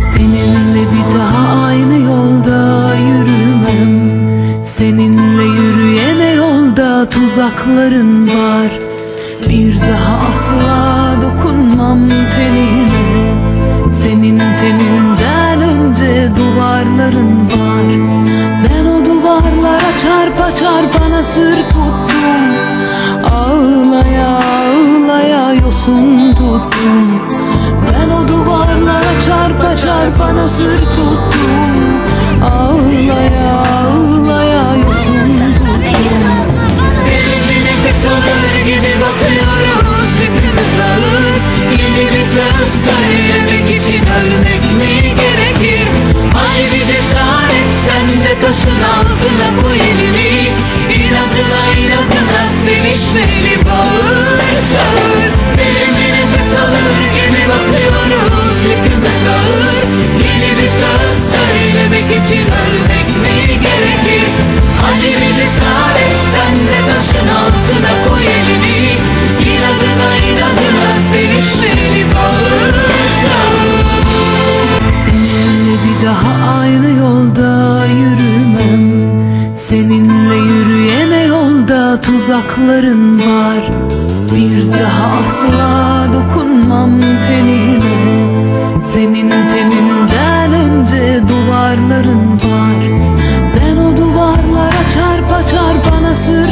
Seninle bir daha aynı yolda yürümem. Seninle yürüyene yolda tuzakların var. Bir daha asla dokunmam tenine. Senin teninden önce duvarların var. Ben o duvarlara çarpa çarpana sır tuttum. Ağlaya ağlaya yosun tuttum nasır tuttum. Ağlaya ağlaya Derin bir nefes alır gibi batıyoruz Yükümüz ağır Yeni bir söz söylemek için ölmek mi gerekir? Hadi bir cesaret sen de taşın altına koy elini. İnadına inadına sevişmeli daha aynı yolda yürümem. Seninle yürüyene yolda tuzakların var. Bir daha asla dokunmam tenine Senin teninden önce duvarların var. Ben o duvarlara çarpa çarpa nasır